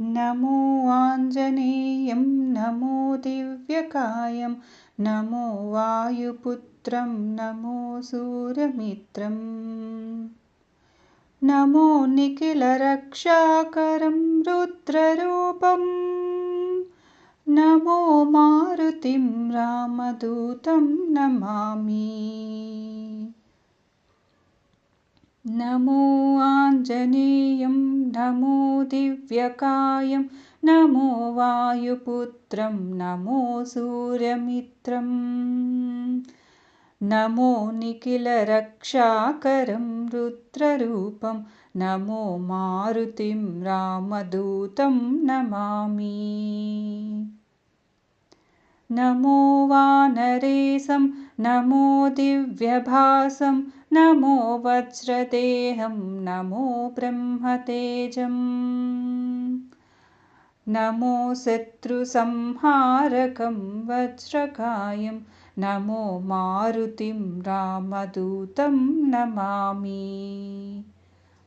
नमो आञ्जनेयं नमो दिव्यकायं नमो वायुपुत्रं नमो सूर्यमित्रम्। नमो निखिलरक्षाकरं रुद्ररूपम्। नमो मारुतिं रामदूतं नमामि नमो आञ्जनेयं नमो दिव्यकायं नमो वायुपुत्रं नमो सूर्यमित्रम्। नमो निखिलरक्षाकरं रुद्ररूपं नमो मारुतिं रामदूतं नमामि। नमो वानरेशं नमो दिव्यभासं नमो वज्रदेहं नमो ब्रह्मतेजम्। नमो शत्रुसंहारकं वज्रकायं नमो मारुतिं रामदूतं नमामि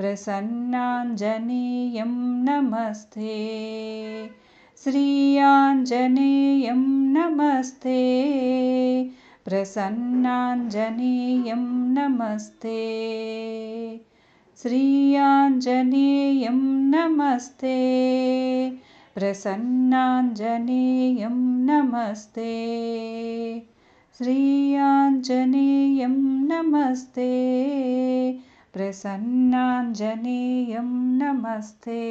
प्रसन्नाञ्जनेयं नमस्ते। श्रीयाञ्जनेयं नमस्ते। प्रसन्नाञ्जनेयं नमस्ते। श्रीयाञ्जनेयं नमस्ते। प्रसन्नाञ्जनेयं नमस्ते। श्रीयाञ्जनेयं नमस्ते प्रसन्नाञ्जनेयं नमस्ते